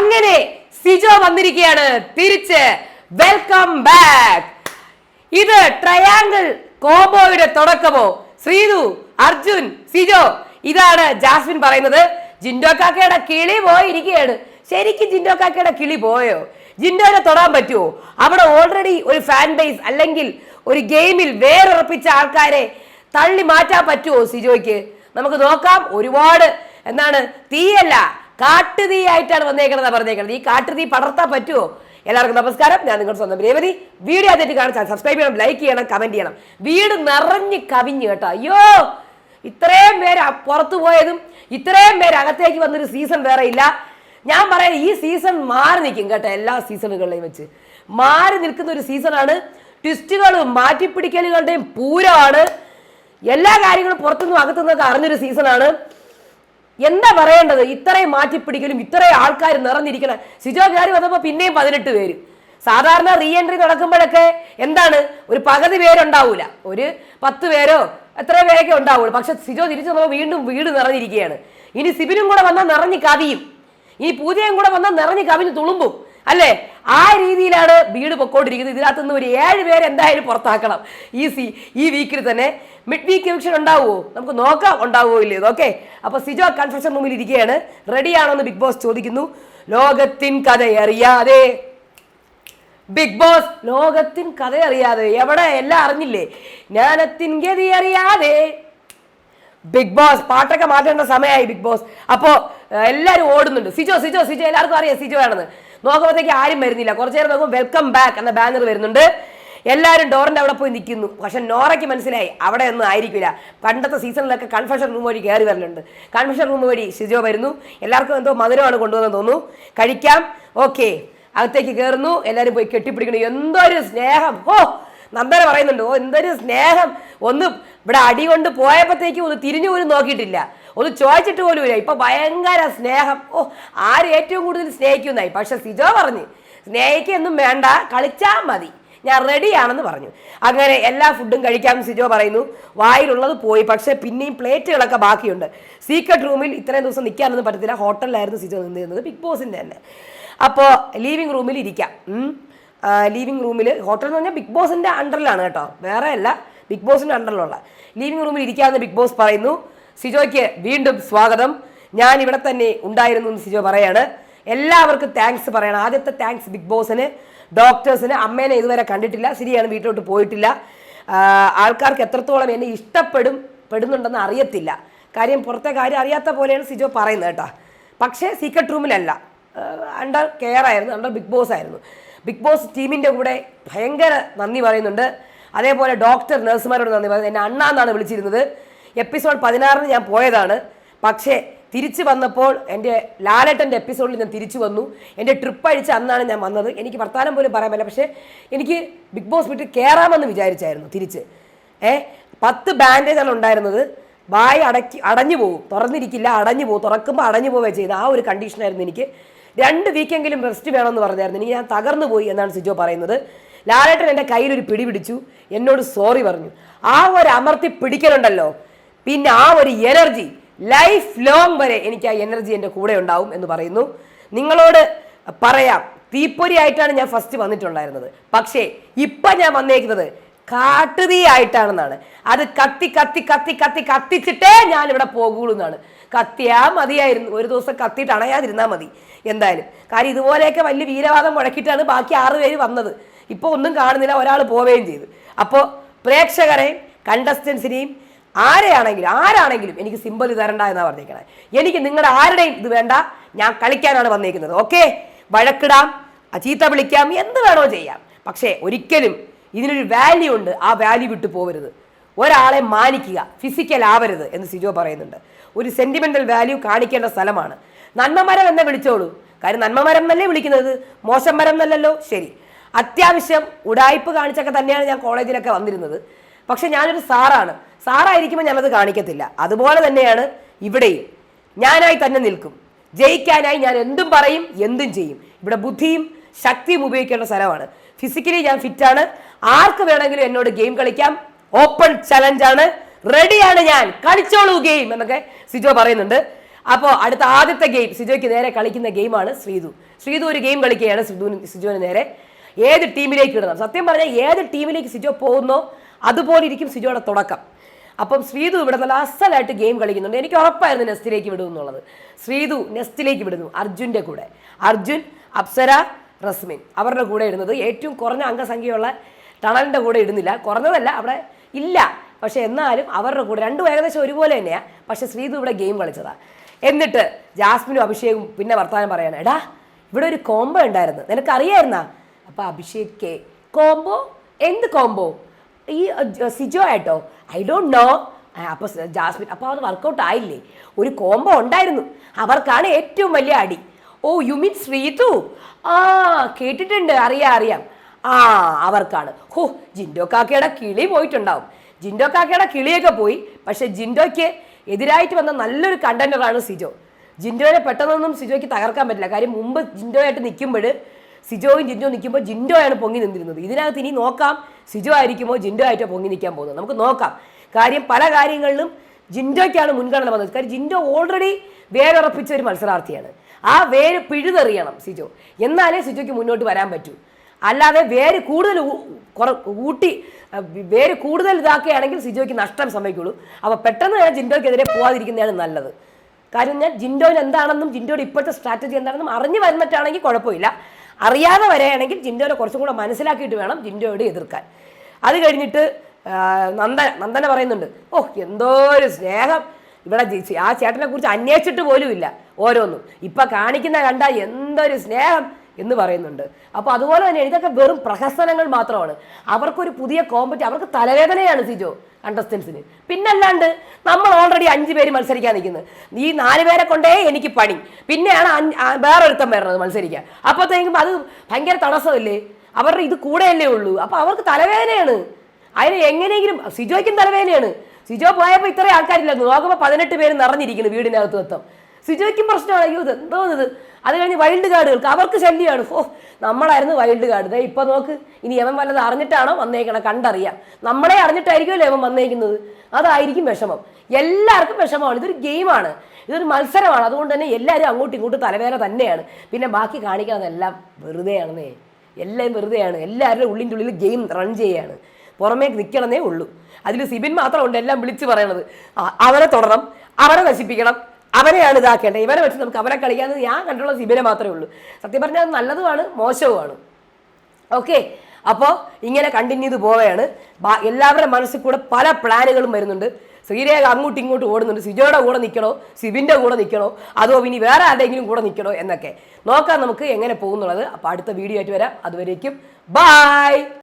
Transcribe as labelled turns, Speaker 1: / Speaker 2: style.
Speaker 1: അങ്ങനെ സിജോ വന്നിരിക്കുകയാണ്. തിരിച്ച് വെൽക്കം ബാക്ക് ഇത് ട്രയാങ്കിൾ കോംബോയുടെ തുടക്കമോ? ശ്രീതു അർജുൻ സിജോ ഇതാണ് ജാസ്മിൻ പറയുന്നത്. ജിൻഡോ കാക്കയുടെ കിളി പോയിരിക്കുകയാണ്. ശരിക്കും ജിൻഡോ കാക്കയുടെ കിളി പോയോ? ജിൻഡോനെ തൊടാൻ പറ്റുമോ? അവിടെ ഓൾറെഡി ഒരു ഫാൻ ബേസ് അല്ലെങ്കിൽ ഒരു ഗെയിമിൽ വേറുറപ്പിച്ച ആൾക്കാരെ തള്ളി മാറ്റാൻ പറ്റുമോ സിജോയ്ക്ക്? നമുക്ക് നോക്കാം. ഒരുപാട് എന്താണ് തീയല്ല. കാട്ടുതീ ആയിട്ടാണ് വന്നേക്കണത് പറഞ്ഞേക്കണത്. ഈ കാട്ടുതീ പടർത്താൻ പറ്റുമോ എല്ലാവർക്കും നമസ്കാരം. ഞാൻ നിങ്ങളുടെ സ്വന്തം രേവതി. വീഡിയോ ആദ്യമായിട്ട് കാണിച്ചാൽ സബ്സ്ക്രൈബ് ചെയ്യണം ലൈക്ക് ചെയ്യണം കമന്റ് ചെയ്യണം. വീട് നിറഞ്ഞ് കവിഞ്ഞ് കേട്ടോ. അയ്യോ ഇത്രയും പേര് പുറത്തു പോയതും ഇത്രയും പേര് അകത്തേക്ക് വന്നൊരു സീസൺ വേറെ ഇല്ല. ഞാൻ പറയാം ഈ സീസൺ മാറി നിൽക്കും കേട്ടോ എല്ലാ സീസണുകളിലെയും വെച്ച്. മാറി നിൽക്കുന്ന ഒരു സീസണാണ് ട്വിസ്റ്റുകളും മാറ്റിപ്പിടിക്കലുകളുടെയും പൂരമാണ്. എല്ലാ കാര്യങ്ങളും പുറത്തുനിന്നും അകത്തുനിന്നൊക്കെ അറിഞ്ഞൊരു സീസണാണ് എന്താ പറയേണ്ടത്? ഇത്രയും മാറ്റിപ്പിടിക്കലും ഇത്രയും ആൾക്കാർ നിറഞ്ഞിരിക്കണം സിജോ കയറി വന്നപ്പോൾ പിന്നെയും പതിനെട്ട് പേര്. സാധാരണ റീ എൻട്രി നടക്കുമ്പോഴൊക്കെ എന്താണ്? ഒരു പകുതി പേരുണ്ടാവൂല. ഒരു പത്ത് പേരോ എത്ര പേരൊക്കെ ഉണ്ടാവുള്ളൂ. പക്ഷെ സിജോ തിരിച്ചു വന്നപ്പോൾ വീണ്ടും വീട് നിറഞ്ഞിരിക്കുകയാണ്. ഇനി സിബിനും കൂടെ വന്നാൽ നിറഞ്ഞ് കവിയും. ഇനി പൂജയും കൂടെ വന്നാൽ നിറഞ്ഞ് കവിഞ്ഞ് തുളുമ്പും. അല്ലേ? ആ രീതിയിലാണ് വീട് പൊക്കോണ്ടിരിക്കുന്നത്. ഇതിനകത്ത് നിന്ന് ഒരു ഏഴ് പേര് എന്തായാലും പുറത്താക്കണം. ഈസി ഈ വീക്കിൽ തന്നെ മിഡ് വീക്ക് എവിക്ഷൻ ഉണ്ടാവുമോ? നമുക്ക് നോക്കാം ഉണ്ടാവുമോ ഇല്ലയോ. ഓക്കെ അപ്പൊ സിജോ കൺഫെഷൻ റൂമിൽ ഇരിക്കുകയാണ്. റെഡിയാണോ എന്ന് ബിഗ് ബോസ് ചോദിക്കുന്നു. ലോകത്തിൻ കഥ അറിയാതെ ബിഗ് ബോസ് ലോകത്തിൻ കഥ അറിയാതെ എവിടെ? എല്ലാം അറിഞ്ഞില്ലേ? ജ്ഞാനത്തിൻ ഗതി അറിയാതെ ബിഗ് ബോസ് പാട്ടൊക്കെ മാറ്റേണ്ട സമയമായി ബിഗ് ബോസ് അപ്പോ എല്ലാരും ഓടുന്നുണ്ട്. സിജോ സിജോ സിജോ എല്ലാവർക്കും അറിയാം സിജോ ആണെന്ന്. നോക്കുമ്പോഴത്തേക്ക് ആരും വരുന്നില്ല. കുറച്ചു നേരം നോക്കുമ്പോൾ വെൽക്കം ബാക്ക് എന്ന ബാനർ വരുന്നുണ്ട്. എല്ലാവരും ഡോറിന്റെ അവിടെ പോയി നിൽക്കുന്നു പക്ഷെ നോറയ്ക്ക് മനസ്സിലായി അവിടെ ഒന്നും ആയിരിക്കില്ല. പണ്ടത്തെ സീസണിലൊക്കെ കൺഫെഷൻ റൂം വഴി കയറി വരലുണ്ട്. കൺഫെഷൻ റൂം വഴി സിജോ വരുന്നു. എല്ലാവർക്കും എന്തോ മധുരമാണ് കൊണ്ടുവന്നെന്ന് തോന്നുന്നു. കഴിക്കാം. ഓക്കെ അകത്തേക്ക് കയറുന്നു എല്ലാവരും പോയി കെട്ടിപ്പിടിക്കുന്നു. എന്തൊരു സ്നേഹം. ഓ നന്ദന പറയുന്നുണ്ട്. ഓ എന്തൊരു സ്നേഹം. ഒന്ന് ഇവിടെ അടി കൊണ്ട് പോയപ്പോഴത്തേക്കും ഒന്ന് തിരിഞ്ഞു പോലും നോക്കിയിട്ടില്ല. ഒന്ന് ചോദിച്ചിട്ട് പോലും ഇല്ല. ഇപ്പൊ ഭയങ്കര സ്നേഹം. ഓ ആര് ഏറ്റവും കൂടുതൽ സ്നേഹിക്കുന്നതായി പക്ഷെ സിജോ പറഞ്ഞു സ്നേഹിക്കൊന്നും വേണ്ട കളിച്ചാൽ മതി. ഞാൻ റെഡിയാണെന്ന് പറഞ്ഞു. അങ്ങനെ എല്ലാ ഫുഡും കഴിക്കാമെന്ന് സിജോ പറയുന്നു. വായിലുള്ളത് പോയി. പക്ഷേ പിന്നെയും പ്ലേറ്റുകളൊക്കെ ബാക്കിയുണ്ട്. സീക്രട്ട് റൂമിൽ ഇത്രയും ദിവസം നിൽക്കാനൊന്നും പറ്റത്തില്ല. ഹോട്ടലിലായിരുന്നു സിജോ നിന്നിരുന്നത്. ബിഗ് ബോസിന്റെ തന്നെ. അപ്പോൾ ലീവിംഗ് റൂമിൽ ഇരിക്കാം. ലീവിംഗ് റൂമിൽ ഹോട്ടൽ എന്ന് പറഞ്ഞാൽ ബിഗ് ബോസിന്റെ അണ്ടറിലാണ് കേട്ടോ. വേറെ അല്ല ബിഗ് ബോസിന്റെ അണ്ടറിലുള്ള. ലീവിംഗ് റൂമിൽ ഇരിക്കാമെന്ന് ബിഗ് ബോസ് പറയുന്നു. സിജോയ്ക്ക് വീണ്ടും സ്വാഗതം. ഞാൻ ഇവിടെ തന്നെ ഉണ്ടായിരുന്നു എന്ന് സിജോ പറയാണ്. എല്ലാവർക്കും താങ്ക്സ് പറയണം. ആദ്യത്തെ താങ്ക്സ് ബിഗ് ബോസിന് ഡോക്ടേഴ്സിന് അമ്മേനെ ഇതുവരെ കണ്ടിട്ടില്ല ശരിയാണ് വീട്ടിലോട്ട് പോയിട്ടില്ല. ആൾക്കാർക്ക് എത്രത്തോളം എന്നെ ഇഷ്ടപ്പെടും പെടുന്നുണ്ടെന്ന് അറിയത്തില്ല. കാര്യം പുറത്തെ കാര്യം അറിയാത്ത പോലെയാണ് സിജോ പറയുന്നത് കേട്ടോ. പക്ഷേ സീക്രട്ട് റൂമിലല്ല അണ്ടർ കെയർ ആയിരുന്നു അണ്ടർ ബിഗ് ബോസ് ആയിരുന്നു. ബിഗ് ബോസ് ടീമിന്റെ കൂടെ ഭയങ്കര നന്ദി പറയുന്നുണ്ട്. അതേപോലെ ഡോക്ടർ നഴ്സുമാരോട് നന്ദി പറയുന്നത് എന്നെ അണ്ണ എന്നാണ് വിളിച്ചിരുന്നത്. എപ്പിസോഡ് പതിനാറിന് ഞാൻ പോയതാണ്. പക്ഷേ തിരിച്ചു വന്നപ്പോൾ എന്റെ ലാലേട്ടന്റെ എപ്പിസോഡിൽ ഞാൻ തിരിച്ചു വന്നു. എന്റെ ട്രിപ്പ് അഴിച്ച് അന്നാണ് ഞാൻ വന്നത്. എനിക്ക് വർത്താനം പോലും പറയാൻ പറ്റില്ല. പക്ഷേ എനിക്ക് ബിഗ് ബോസ് വീട്ടിൽ കയറാമെന്ന് വിചാരിച്ചായിരുന്നു തിരിച്ച്. ഏ പത്ത് ബാൻഡേജാണ് ഉണ്ടായിരുന്നത്. വായ അടക്കി അടഞ്ഞു പോകും തുറന്നിരിക്കില്ല അടഞ്ഞു പോകും തുറക്കുമ്പോൾ അടഞ്ഞു പോവേ ചെയ്ത് ആ ഒരു കണ്ടീഷനായിരുന്നു എനിക്ക്. രണ്ട് വീക്കെങ്കിലും റെസ്റ്റ് വേണമെന്ന് പറഞ്ഞായിരുന്നു. എനിക്ക് ഞാൻ തകർന്നു പോയി എന്നാണ് സിജോ പറയുന്നത്. ലാലേട്ടൻ എന്റെ കയ്യിലൊരു പിടി പിടിച്ചു. എന്നോട് സോറി പറഞ്ഞു. ആ ഒരു അമർത്തി പിടിക്കലുണ്ടല്ലോ. പിന്നെ ആ ഒരു എനർജി ലൈഫ് ലോങ് വരെ എനിക്ക് ആ എനർജി എന്റെ കൂടെ ഉണ്ടാവും എന്ന് പറയുന്നു. നിങ്ങളോട് പറയാം തീപ്പൊരി ആയിട്ടാണ് ഞാൻ ഫസ്റ്റ് വന്നിട്ടുണ്ടായിരുന്നത്. പക്ഷേ ഇപ്പം ഞാൻ വന്നേക്കുന്നത് കാട്ടുതീ ആയിട്ടാണെന്നാണ്. അത് കത്തി കത്തി കത്തി കത്തി കത്തിച്ചിട്ടേ ഞാൻ ഇവിടെ പോകുള്ളൂ എന്നാണ്. കത്തിയാ മതിയായിരുന്നു. ഒരു ദിവസം കത്തിയിട്ട് അണയാതിരുന്നാൽ മതി. എന്തായാലും. കാര്യം ഇതുപോലെയൊക്കെ വലിയ വീരവാദം മുഴക്കിയിട്ടാണ് ബാക്കി ആറ് പേര് വന്നത്. ഇപ്പോൾ ഒന്നും കാണുന്നില്ല ഒരാൾ പോവുകയും ചെയ്തു. അപ്പോൾ പ്രേക്ഷകരെയും കണ്ടസ്റ്റൻസിനെയും ആരെയാണെങ്കിലും ആരാണെങ്കിലും എനിക്ക് സിമ്പിൾ തരണ്ട എന്നാണ് പറഞ്ഞേക്കണേ. എനിക്ക് നിങ്ങളുടെ ആരുടെയും ഇത് വേണ്ട ഞാൻ കളിക്കാനാണ് വന്നേക്കുന്നത്. ഓക്കെ വഴക്കിടാം ചീത്ത വിളിക്കാം എന്ത് വേണോ ചെയ്യാം. പക്ഷേ ഒരിക്കലും ഇതിനൊരു വാല്യൂ ഉണ്ട് ആ വാല്യൂ വിട്ടു പോകരുത് ഒരാളെ മാനിക്കുക ഫിസിക്കൽ ആവരുത് എന്ന് സിജോ പറയുന്നുണ്ട്. ഒരു സെന്റിമെന്റൽ വാല്യൂ കാണിക്കേണ്ട സ്ഥലമാണ്. നന്മമരം എന്നെ വിളിച്ചോളൂ. കാര്യം നന്മമരം എന്നല്ലേ വിളിക്കുന്നത്? മോശം മരം എന്നല്ലല്ലോ? ശരി. അത്യാവശ്യം ഉടായ്പ് കാണിച്ചൊക്കെ തന്നെയാണ് ഞാൻ കോളേജിലൊക്കെ വന്നിരുന്നത്. പക്ഷെ ഞാനൊരു സാറാണ്. സാറായിരിക്കുമ്പോൾ ഞാനത് കാണിക്കത്തില്ല. അതുപോലെ തന്നെയാണ് ഇവിടെയും. ഞാനായി തന്നെ നിൽക്കും. ജയിക്കാനായി ഞാൻ എന്തും പറയും എന്തും ചെയ്യും. ഇവിടെ ബുദ്ധിയും ശക്തിയും ഉപയോഗിക്കേണ്ട സ്ഥലമാണ്. ഫിസിക്കലി ഞാൻ ഫിറ്റാണ് ആർക്ക് വേണമെങ്കിലും എന്നോട് ഗെയിം കളിക്കാം. ഓപ്പൺ ചലഞ്ച് ആണ്. റെഡിയാണ് ഞാൻ. കളിച്ചോളൂ ഗെയിം എന്നൊക്കെ സിജോ പറയുന്നുണ്ട്. അപ്പോൾ അടുത്ത ആദ്യത്തെ ഗെയിം സിജോയ്ക്ക് നേരെ കളിക്കുന്ന ഗെയിമാണ് ശ്രീതു. ശ്രീതു ഒരു ഗെയിം കളിക്കുകയാണ് സിജുവിന് സിജോന് നേരെ. ഏത് ടീമിലേക്ക് ഇടണം? സത്യം പറഞ്ഞാൽ ഏത് ടീമിലേക്ക് സിജോ പോകുന്നോ അതുപോലെ ഇരിക്കും സിജോയുടെ തുടക്കം. അപ്പം ശ്രീതു ഇവിടെ നല്ല അസലായിട്ട് ഗെയിം കളിക്കുന്നുണ്ട്. എനിക്ക് ഉറപ്പായിരുന്നു നെസ്റ്റിലേക്ക് വിടും എന്നുള്ളത്. ശ്രീതു നെസ്റ്റിലേക്ക് വിടുന്നു അർജുന്റെ കൂടെ. അർജുൻ അപ്സര റസ്മിൻ. അവരുടെ കൂടെ ഇടുന്നത് ഏറ്റവും കുറഞ്ഞ അംഗസംഖ്യയുള്ള ടണലിന്റെ കൂടെ ഇടുന്നില്ല. കുറഞ്ഞതല്ല അവിടെ ഇല്ല. പക്ഷേ എന്നാലും അവരുടെ കൂടെ രണ്ടും ഏകദേശം ഒരുപോലെ തന്നെയാണ് പക്ഷേ ശ്രീതു ഇവിടെ ഗെയിം കളിച്ചതാണ് എന്നിട്ട് ജാസ്മിനും അഭിഷേകും പിന്നെ വർത്തമാനം പറയാണ് എടാ ഇവിടെ ഒരു കോംബോ ഉണ്ടായിരുന്നു. നിനക്കറിയായിരുന്നാ? അപ്പോൾ അഭിഷേക് കെ കോംബോ? എന്ത് കോംബോ? ഈ സിജോ ആയിട്ടോ? ഐ ഡോണ്ട് നോ അപ്പൊ സ- ജാസ്മിൻ അപ്പോൾ അത് വർക്കൗട്ട് ആയില്ലേ? ഒരു കോംബോ ഉണ്ടായിരുന്നു. അവർക്കാണ് ഏറ്റവും വലിയ അടി. Oh you mean Sreethu? ആ കേട്ടിട്ടുണ്ട്. അറിയാം അറിയാം. ആ അവർക്കാണ്. ഹോ ജിൻഡോ കാക്കയുടെ കിളി പോയിട്ടുണ്ടാവും. ജിൻഡോ കാക്കയുടെ കിളിയൊക്കെ പോയി. പക്ഷെ ജിൻഡോയ്ക്ക് എതിരായിട്ട് വന്ന നല്ലൊരു കണ്ടന്ററാണ് സിജോ. ജിൻഡോയെ പെട്ടെന്നൊന്നും സിജോയ്ക്ക് തകർക്കാൻ പറ്റില്ല. കാര്യം മുമ്പ് ജിൻഡോയായിട്ട് നിൽക്കുമ്പോൾ സിജോയും ജിൻഡോ നിൽക്കുമ്പോൾ ജിൻഡോയാണ് പൊങ്ങി നിന്നിരുന്നത്. ഇതിനകത്ത് ഇനി നോക്കാം സിജോ ആയിരിക്കുമോ ജിൻഡോ ആയിട്ടോ പൊങ്ങി നിൽക്കാൻ പോകുന്നത്. നമുക്ക് നോക്കാം. കാര്യം പല കാര്യങ്ങളിലും ജിൻഡോയ്ക്കാണ് മുൻഗണന വന്നത്. കാര്യം ജിൻഡോ ഓൾറെഡി വേരുറപ്പിച്ച ഒരു മത്സരാർത്ഥിയാണ്. ആ വേര് പിഴുതെറിയണം സിജോ. എന്നാലേ സിജോയ്ക്ക് മുന്നോട്ട് വരാൻ പറ്റൂ. അല്ലാതെ വേര് കൂടുതൽ ഊട്ടി വേര് കൂടുതൽ ഇതാക്കുകയാണെങ്കിൽ സിജോയ്ക്ക് നഷ്ടം സംഭവിക്കുള്ളൂ. അപ്പോൾ പെട്ടെന്ന് ഞാൻ ജിൻഡോയ്ക്കെതിരെ പോവാതിരിക്കുന്നതാണ് നല്ലത്. കാര്യം ഞാൻ ജിൻഡോയിൽ എന്താണെന്നും ജിൻഡോയുടെ ഇപ്പോഴത്തെ സ്ട്രാറ്റജി എന്താണെന്നും അറിഞ്ഞു വരുന്നിട്ടാണെങ്കിൽ കുഴപ്പമില്ല. അറിയാതെ വരെയാണെങ്കിൽ ജിൻഡോനെ കുറച്ചും കൂടെ മനസ്സിലാക്കിയിട്ട് വേണം ജിൻഡോയോട് എതിർക്കാൻ. അത് കഴിഞ്ഞിട്ട് നന്ദന നന്ദന പറയുന്നുണ്ട് ഓ എന്തോ ഒരു സ്നേഹം. ഇവിടെ ആ ചേട്ടനെ കുറിച്ച് അന്വേഷിച്ചിട്ട് പോലും ഇല്ല ഓരോന്നും. ഇപ്പൊ കാണിക്കുന്ന കണ്ട എന്തൊരു സ്നേഹം. എന്ന് പറയുന്നുണ്ട്. അപ്പോൾ അതുപോലെ തന്നെ ഇതൊക്കെ വെറും പ്രഹസനങ്ങൾ മാത്രമാണ്. അവർക്കൊരു പുതിയ കോമ്പറ്റി അവർക്ക് തലവേദനയാണ് സിജോ കണ്ടസ്റ്റൻസിന് പിന്നല്ലാണ്ട് നമ്മൾ ഓൾറെഡി അഞ്ച് പേര് മത്സരിക്കാൻ നിൽക്കുന്നത് ഈ നാല് പേരെ കൊണ്ടേ എനിക്ക് പണി. പിന്നെയാണ് വേറൊരുത്തം വരുന്നത് മത്സരിക്കാൻ. അപ്പോഴത്തേക്കും അത് ഭയങ്കര തടസ്സമല്ലേ? അവരുടെ ഇത് കൂടെയല്ലേ ഉള്ളൂ. അപ്പോൾ അവർക്ക് തലവേദനയാണ്. അതിന് എങ്ങനെയെങ്കിലും സിജോയ്ക്കും തലവേദനയാണ്. സിജോ പോയപ്പോൾ ഇത്രയും ആൾക്കാരില്ലായിരുന്നു. നോക്കുമ്പോൾ പതിനെട്ട് പേര് നിറഞ്ഞിരിക്കുന്നു വീടിനകത്ത് മൊത്തം. സിജോയ്ക്കും പ്രശ്നമാണ് ഇത് എന്തോ ഇത്? അത് കഴിഞ്ഞ് വൈൽഡ് കാർഡുകൾക്ക് അവർക്ക് ശല്യമാണ്. ഓ നമ്മളായിരുന്നു വൈൽഡ് കാർഡ് ദേ ഇപ്പൊ നോക്ക്. ഇനി യവൻ വല്ലത് അറിഞ്ഞിട്ടാണോ വന്നേക്കണം കണ്ടറിയാം. നമ്മളെ അറിഞ്ഞിട്ടായിരിക്കുമല്ലോ യവൻ വന്നേക്കുന്നത്? അതായിരിക്കും വിഷമം. എല്ലാവർക്കും വിഷമമാണ്. ഇതൊരു ഗെയിമാണ്. ഇതൊരു മത്സരമാണ്. അതുകൊണ്ട് തന്നെ എല്ലാവരും അങ്ങോട്ടും ഇങ്ങോട്ടും തലവേദന തന്നെയാണ്. പിന്നെ ബാക്കി കാണിക്കണതെല്ലാം വെറുതെയാണെന്നേ. എല്ലാം വെറുതെയാണ്. എല്ലാവരുടെ ഉള്ളിന്റെ ഉള്ളിൽ ഗെയിം റൺ ചെയ്യാണ്. പുറമേക്ക് നിൽക്കണമെന്നേ ഉള്ളൂ. അതിൽ സിബിൻ മാത്രമുണ്ട് എല്ലാം വിളിച്ച് പറയണത്. അവരെ തുടരണം. അവനെ നശിപ്പിക്കണം. അവനെയാണ് ഇതാക്കേണ്ടത്. ഇവരെ വെച്ച് നമുക്ക് അവരെ കളിക്കാമെന്ന് ഞാൻ കണ്ടുള്ള സിബിനെ മാത്രമേ ഉള്ളൂ. സത്യം പറഞ്ഞാൽ അത് നല്ലതുമാണ് മോശവുമാണ്. ഓക്കെ അപ്പോൾ ഇങ്ങനെ കണ്ടിന്യൂ ചെയ്ത് പോവുകയാണ്. എല്ലാവരുടെ മനസ്സിൽ കൂടെ പല പ്ലാനുകളും വരുന്നുണ്ട്. ശ്രീരേഖ അങ്ങോട്ടും ഇങ്ങോട്ടും ഓടുന്നുണ്ട്. സിജോയുടെ കൂടെ നിൽക്കണോ? സിബിന്റെ കൂടെ നിൽക്കണോ? അതോ ഇനി വേറെ ആരുടെയെങ്കിലും കൂടെ നിൽക്കണോ എന്നൊക്കെ. നോക്കാം നമുക്ക് എങ്ങനെ പോകുന്നുള്ളത്. അപ്പോൾ അടുത്ത വീഡിയോ ആയിട്ട് വരാം. അതുവരേക്കും ബായ്